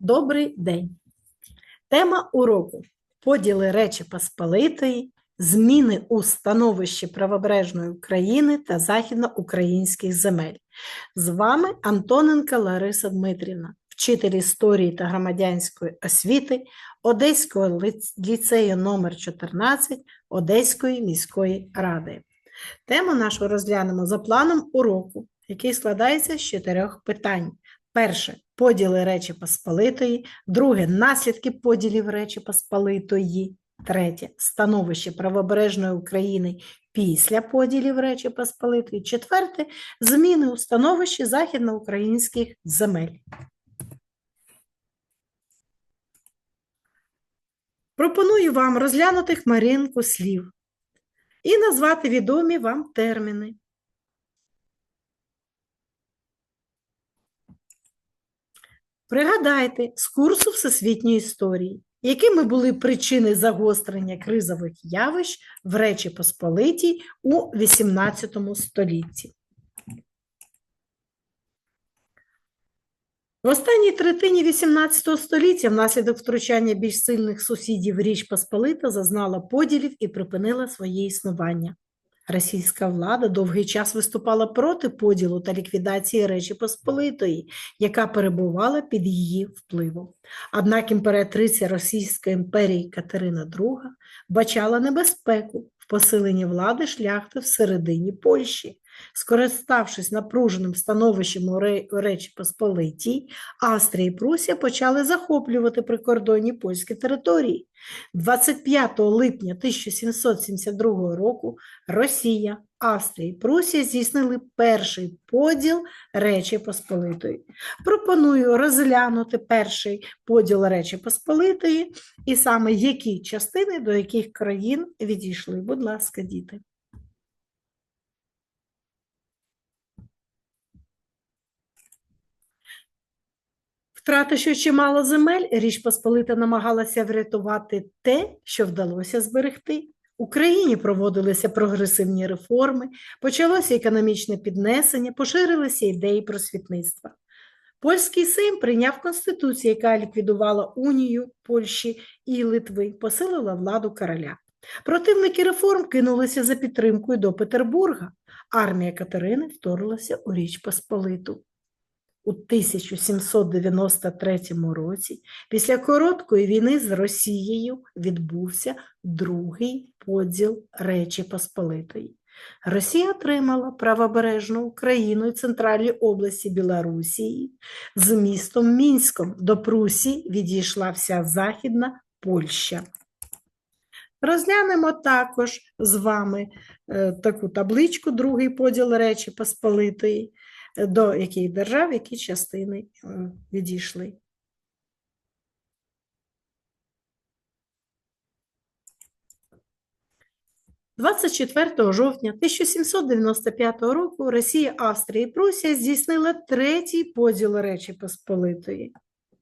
Добрий день! Тема уроку поділи Речі Посполитої, зміни у становищі правобережної України та західноукраїнських земель. З вами Антоненка Лариса Дмитрівна, вчитель історії та громадянської освіти Одеського ліцею номер 14 Одеської міської ради. Тему нашу розглянемо за планом уроку, який складається з чотирьох питань. Перше поділи Речі Посполитої, друге наслідки поділів Речі Посполитої, третє становище правобережної України після поділів Речі Посполитої, четверте зміни у становищі західноукраїнських земель. Пропоную вам розглянути хмаринку слів і назвати відомі вам терміни. Пригадайте з курсу всесвітньої історії, якими були причини загострення кризових явищ в Речі Посполитій у XVIII столітті. В останній третині XVIII століття внаслідок втручання більш сильних сусідів Річ Посполита зазнала поділів і припинила своє існування. Російська влада довгий час виступала проти поділу та ліквідації Речі Посполитої, яка перебувала під її впливом. Однак імператриця Російської імперії Катерина II бачала небезпеку в посиленні влади шляхти всередині Польщі. Скориставшись напруженим становищем у Речі Посполитій, Австрія і Прусія почали захоплювати прикордонні польські території. 25 липня 1772 року Росія, Австрія і Прусія здійснили перший поділ Речі Посполитої. Пропоную розглянути перший поділ Речі Посполитої і саме які частини до яких країн відійшли. Будь ласка, діти. Втративши чимало земель, Річ Посполита намагалася врятувати те, що вдалося зберегти. Україні проводилися прогресивні реформи, почалося економічне піднесення, поширилися ідеї просвітництва. Польський Сейм прийняв конституцію, яка ліквідувала унію Польщі і Литви, посилила владу короля. Противники реформ кинулися за підтримкою до Петербурга. Армія Катерини вторглася у Річ Посполиту. У 1793 році, після короткої війни з Росією, відбувся другий поділ Речі Посполитої. Росія отримала правобережну Україну і центральні області Білорусії. З містом Мінськом до Прусії відійшла вся Західна Польща. Розглянемо також з вами е, таку табличку, другий поділ Речі Посполитої до яких держав, які частини відійшли. відійшли. – 24 жовтня 1795 року Росія, Австрія і Прусія здійснили третій поділ Речі Посполитої.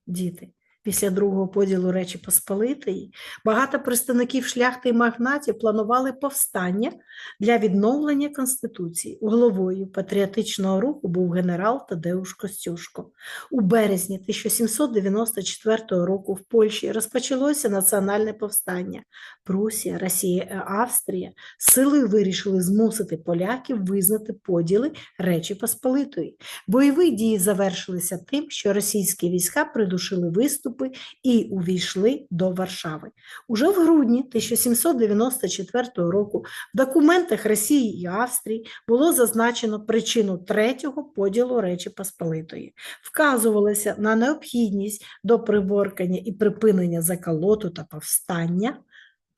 Діти. Після другого поділу Речі Посполитої багато представників шляхти і магнатів планували повстання для відновлення Конституції. Головою патріотичного руху був генерал Тадеуш Костюшко. У березні 1794 року в Польщі розпочалося національне повстання. Прусія, Росія і Австрія силою вирішили змусити поляків визнати поділи Речі Посполитої. Бойові дії завершилися тим, що російські війська придушили виступи і увійшли до Варшави. Уже в грудні 1794 року в документах Росії і Австрії було зазначено причину третього поділу Речі Посполитої. Вказувалося на необхідність до приборкання і припинення заколоту та повстання,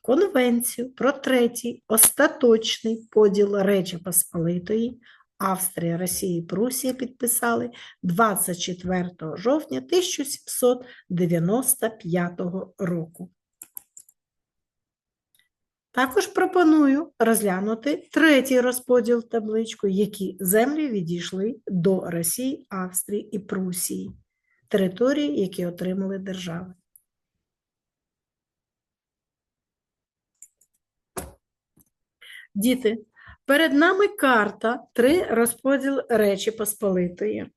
Конвенцію про третій остаточний поділ Речі Посполитої Австрія, Росія і Прусія підписали 24 жовтня 1795 року. Також пропоную розглянути третій розподіл табличку, які землі відійшли до Росії, Австрії і Прусії, території, які отримали держави. Діти, перед нами карта, три розподіл Речі Посполитої.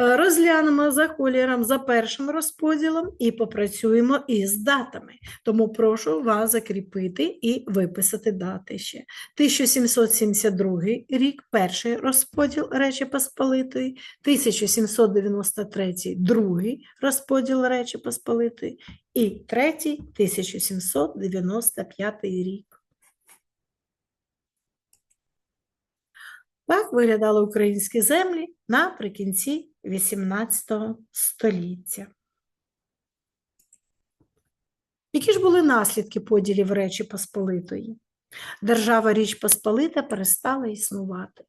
Е, Розглянемо за кольором за першим розподілом і попрацюємо із датами. Тому прошу вас закріпити і виписати дати ще. 1772 рік перший розподіл Речі Посполитої, 1793 другий розподіл Речі Посполитої і третій 1795 рік. Так виглядали українські землі наприкінці XVIII століття. Які ж були наслідки поділів Речі Посполитої? Держава Річ Посполита перестала існувати.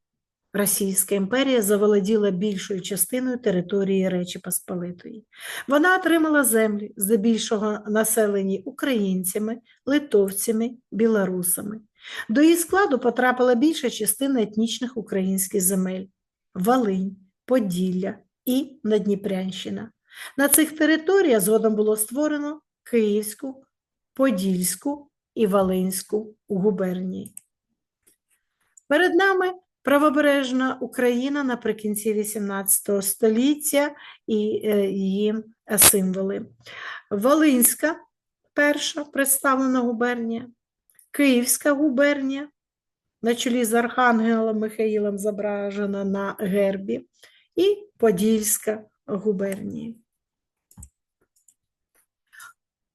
Російська імперія заволоділа більшою частиною території Речі Посполитої. Вона отримала землі, здебільшого населені українцями, литовцями, білорусами. До її складу потрапила більша частина етнічних українських земель – Волинь, Поділля і Надніпрянщина. На цих територіях згодом було створено Київську, Подільську і Волинську губернії. Перед нами правобережна Україна наприкінці XVIII століття і е, її символи. Волинська перша представлена губернія, Київська губернія, на чолі з Архангелом Михаїлом зображена на гербі, і Подільська губернія.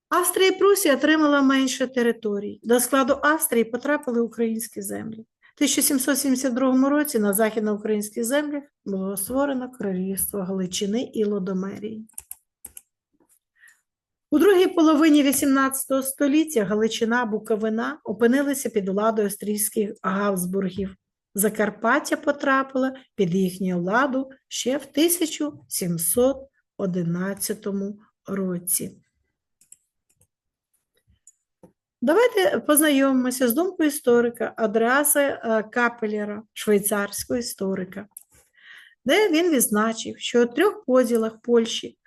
Австрія і Прусія отримала менше територій. До складу Австрії потрапили українські землі. У 1772 році на західноукраїнських землях було створено Королівство Галичини і Лодомерії. У другій половині XVIII століття Галичина, Буковина опинилися під владою австрійських Габсбургів. Закарпаття потрапило під їхню владу ще в 1711 році. Давайте познайомимося з думкою історика Адреаса е, Капелєра, швейцарського історика, де він відзначив, що у трьох поділах Польщі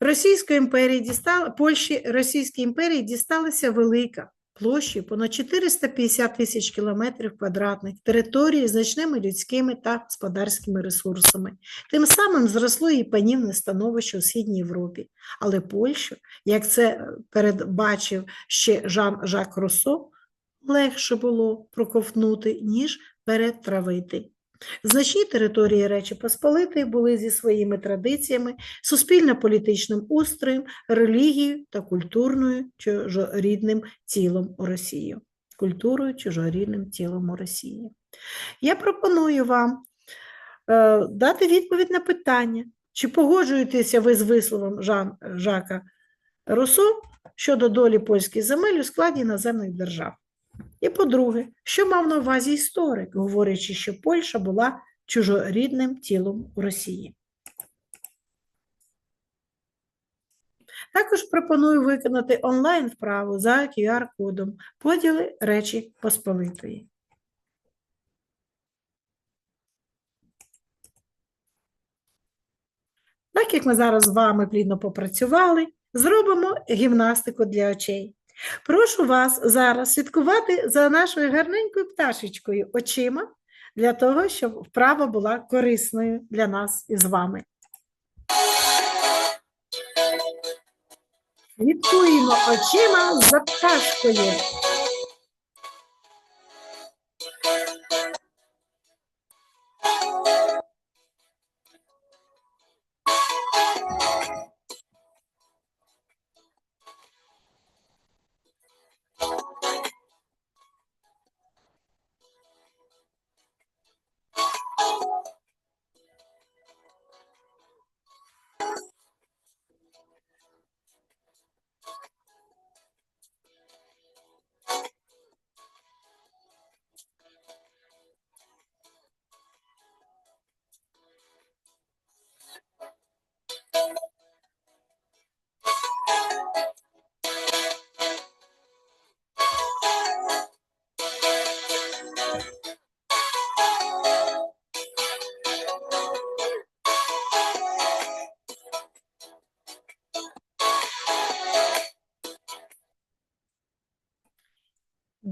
Російської імперії дістала, Польщі Російській імперії дісталася велика площі понад 450 тисяч кілометрів квадратних території з значними людськими та господарськими ресурсами. Тим самим зросло її панівне становище у Східній Європі. Але Польщу, як це передбачив ще Жан Жак Руссо, легше було проковтнути, ніж перетравити. Значні території Речі Посполитої були зі своїми традиціями, суспільно-політичним устроєм, релігією та культурною чужорідним тілом у Росії. Культурою чужорідним тілом у Росії. Я пропоную вам е, дати відповідь на питання, чи погоджуєтеся ви з висловом Жан Жака Руссо щодо долі польських земель у складі іноземних держав. І по-друге, що мав на увазі історик, говорячи, що Польща була чужорідним тілом у Росії. Також пропоную виконати онлайн вправу за QR-кодом поділи Речі Посполитої. Так як ми зараз з вами плідно попрацювали, зробимо гімнастику для очей. Прошу вас зараз слідкувати за нашою гарненькою пташечкою очима, для того, щоб вправа була корисною для нас із вами. Слідкуємо очима за пташкою.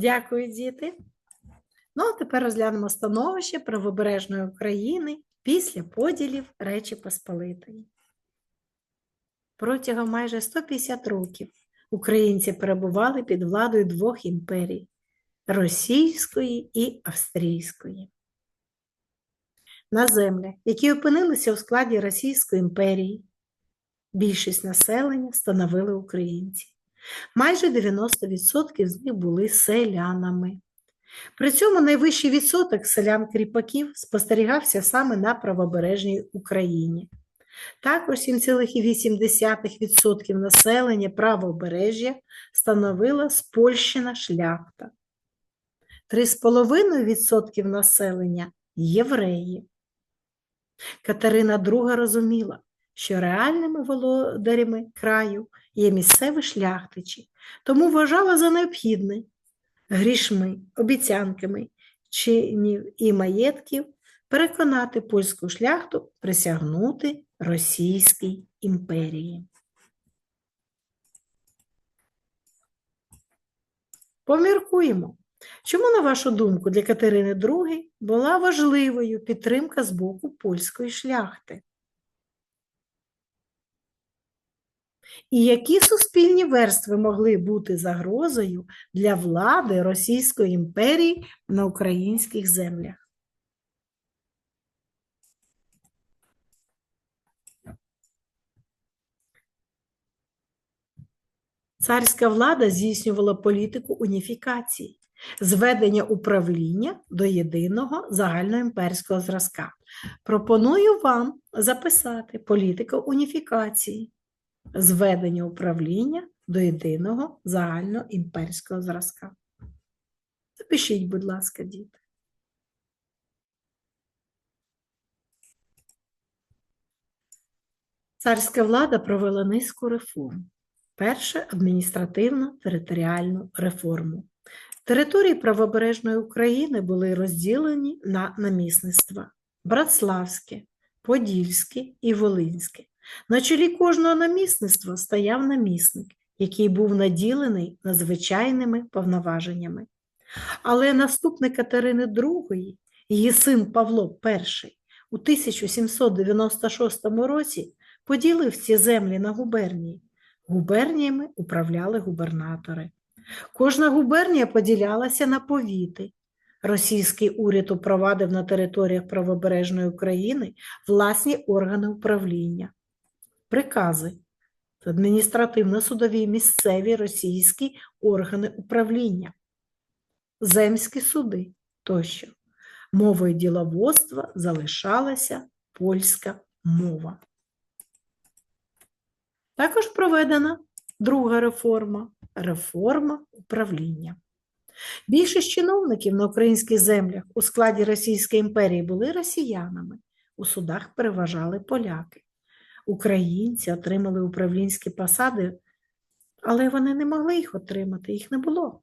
Дякую, діти. Ну, а тепер розглянемо становище правобережної України після поділів Речі Посполитої. Протягом майже 150 років українці перебували під владою двох імперій російської і австрійської. На землях, які опинилися у складі Російської імперії, більшість населення становили українці. Майже 90% з них були селянами. При цьому найвищий відсоток селян-кріпаків спостерігався саме на правобережній Україні. Також 7,8% населення правобережжя становила спольщина шляхта. 3,5% населення євреї. Катерина II розуміла, що реальними володарями краю є місцеві шляхтичі, тому вважала за необхідне грішми, обіцянками чинів і маєтків переконати польську шляхту присягнути Російській імперії. Поміркуємо, чому, на вашу думку, для Катерини II була важливою підтримка з боку польської шляхти? І які суспільні верстви могли бути загрозою для влади Російської імперії на українських землях? Царська влада здійснювала політику уніфікації, зведення управління до єдиного загальноімперського зразка. Пропоную вам записати політика уніфікації зведення управління до єдиного загальноімперського зразка. Запишіть, будь ласка, діти. Царська влада провела низку реформ. Перше адміністративно-територіальну реформу. Території правобережної України були розділені на намісництва Братславське, Подільське і Волинське. На чолі кожного намісництва стояв намісник, який був наділений надзвичайними повноваженнями. Але наступник Катерини II, її син Павло І, у 1796 році поділив ці землі на губернії. Губерніями управляли губернатори. Кожна губернія поділялася на повіти. Російський уряд упровадив на територіях правобережної України власні органи управління прикази, адміністративно-судові місцеві російські органи управління, земські суди тощо. Мовою діловодства залишалася польська мова. Також проведена друга реформа реформа управління. Більшість чиновників на українських землях у складі Російської імперії були росіянами, у судах переважали поляки українці отримали управлінські посади, але вони не могли їх отримати, їх не було.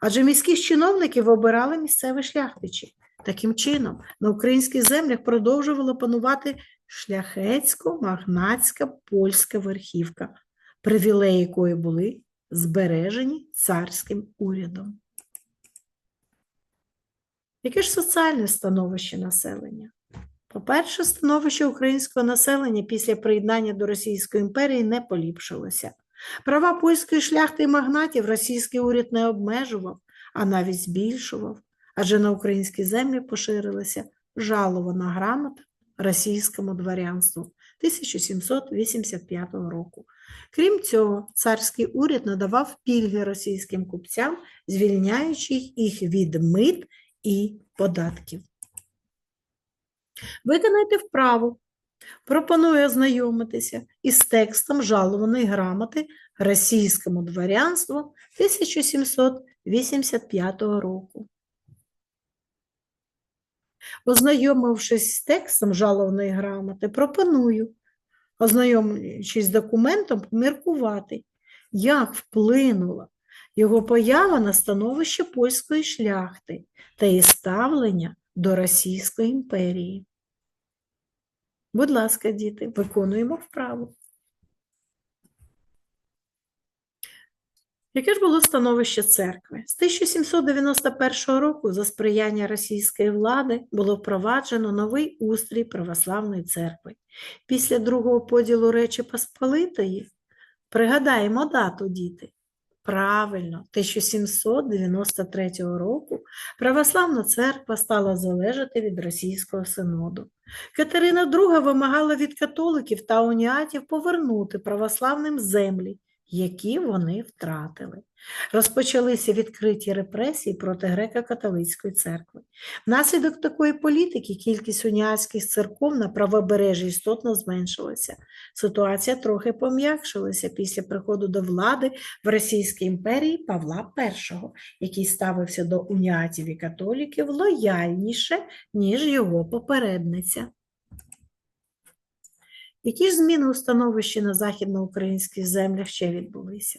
Адже міських чиновників обирали місцеві шляхтичі. Таким чином, на українських землях продовжувала панувати шляхетсько-магнатська польська верхівка, привілеї якої були збережені царським урядом. Яке ж соціальне становище населення? По-перше, становище українського населення після приєднання до Російської імперії не поліпшилося. Права польської шляхти і магнатів російський уряд не обмежував, а навіть збільшував, адже на українській землі поширилася жалована грамота російському дворянству 1785 року. Крім цього, царський уряд надавав пільги російським купцям, звільняючи їх від мит і податків. Виконайте вправу. Пропоную ознайомитися із текстом жалованої грамоти російському дворянству 1785 року. Ознайомившись з текстом жалованої грамоти, пропоную, ознайомлюючись з документом, поміркувати, як вплинула його поява на становище польської шляхти та її ставлення до Російської імперії. Будь ласка, діти, виконуємо вправу. Яке ж було становище церкви? З 1791 року за сприяння російської влади було впроваджено новий устрій православної церкви. Після другого поділу Речі Посполитої, пригадаємо дату, діти, правильно, 1793 року православна церква стала залежати від російського синоду. Катерина II вимагала від католиків та уніатів повернути православним землі, які вони втратили. Розпочалися відкриті репресії проти греко-католицької церкви. Внаслідок такої політики кількість уніатських церков на правобережжі істотно зменшилася. Ситуація трохи пом'якшилася після приходу до влади в Російській імперії Павла І, який ставився до уніатів і католіків лояльніше, ніж його попередниця. Які ж зміни у становищі на західноукраїнських землях ще відбулися?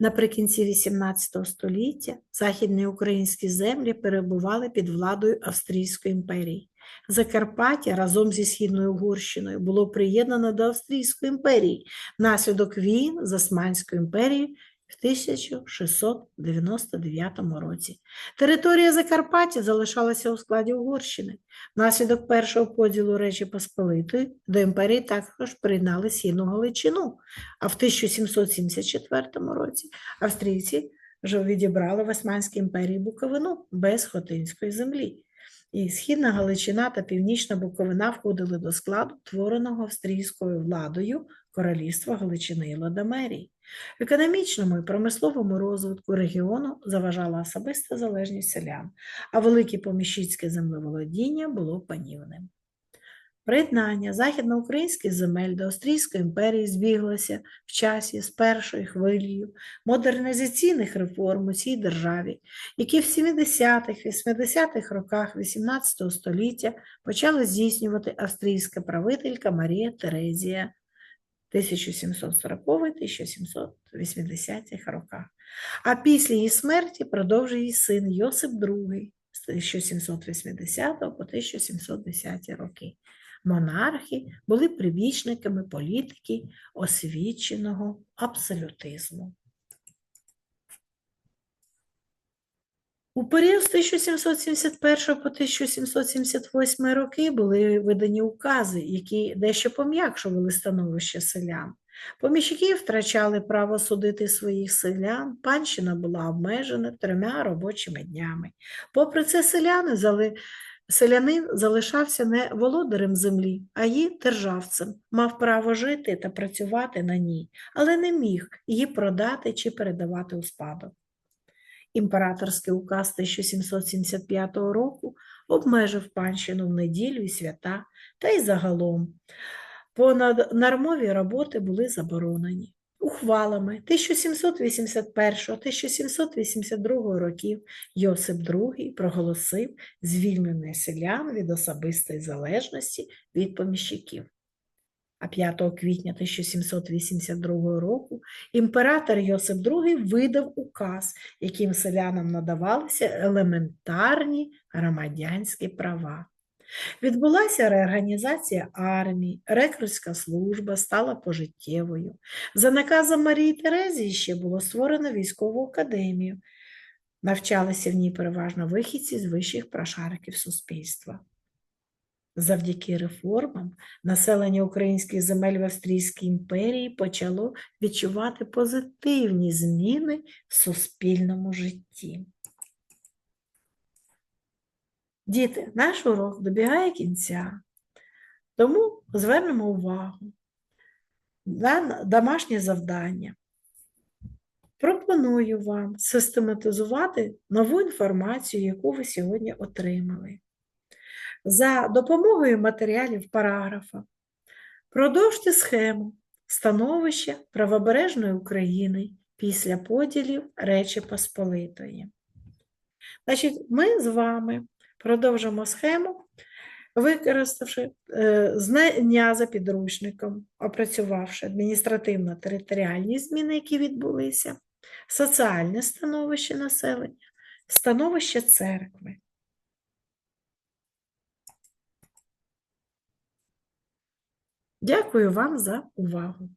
Наприкінці XVIII століття західні українські землі перебували під владою Австрійської імперії. Закарпаття разом зі Східною Угорщиною було приєднано до Австрійської імперії внаслідок війн з Османською імперією в 1699 році. Територія Закарпаття залишалася у складі Угорщини. Внаслідок першого поділу Речі Посполитої до імперії також приєднали Східну Галичину, а в 1774 році австрійці вже відібрали в Османській імперії Буковину без Хотинської землі. І Східна Галичина та Північна Буковина входили до складу твореного австрійською владою Королівства Галичини і Ладомерії. Економічному і промисловому розвитку регіону заважала особиста залежність селян, а велике поміщицьке землеволодіння було панівним. Приєднання західноукраїнських земель до Австрійської імперії збіглося в часі з першою хвилею модернізаційних реформ у цій державі, які в 70-80-х роках XVIII століття почала здійснювати австрійська правителька Марія Терезія 1740-1780 роках. А після її смерті продовжує її син Йосип II з 1780 по 1710 роки. Монархи були прибічниками політики освіченого абсолютизму. У період з 1771 по 1778 роки були видані укази, які дещо пом'якшували становище селян. Поміщики втрачали право судити своїх селян, панщина була обмежена трьома робочими днями. Попри це, селяни селянин залишався не володарем землі, а її державцем, мав право жити та працювати на ній, але не міг її продати чи передавати у спадок. Імператорський указ 1775 року обмежив панщину в неділю і свята, та й загалом понаднормові роботи були заборонені. Ухвалами 1781-1782 років Йосип II проголосив звільнення селян від особистої залежності від поміщиків. А 5 квітня 1782 року імператор Йосип II видав указ, яким селянам надавалися елементарні громадянські права. Відбулася реорганізація армії, рекрутська служба стала пожиттєвою. За наказом Марії Терезії ще було створено військову академію. Навчалися в ній переважно вихідці з вищих прошарків суспільства. Завдяки реформам населення українських земель в Австрійській імперії почало відчувати позитивні зміни в суспільному житті. Діти, наш урок добігає кінця, тому звернемо увагу на домашнє завдання. Пропоную вам систематизувати нову інформацію, яку ви сьогодні отримали. За допомогою матеріалів параграфа продовжте схему становища правобережної України після поділів Речі Посполитої. Значить, ми з вами продовжимо схему, використавши е, знання за підручником, опрацювавши адміністративно-територіальні зміни, які відбулися, соціальне становище населення, становище церкви. Дякую вам за увагу!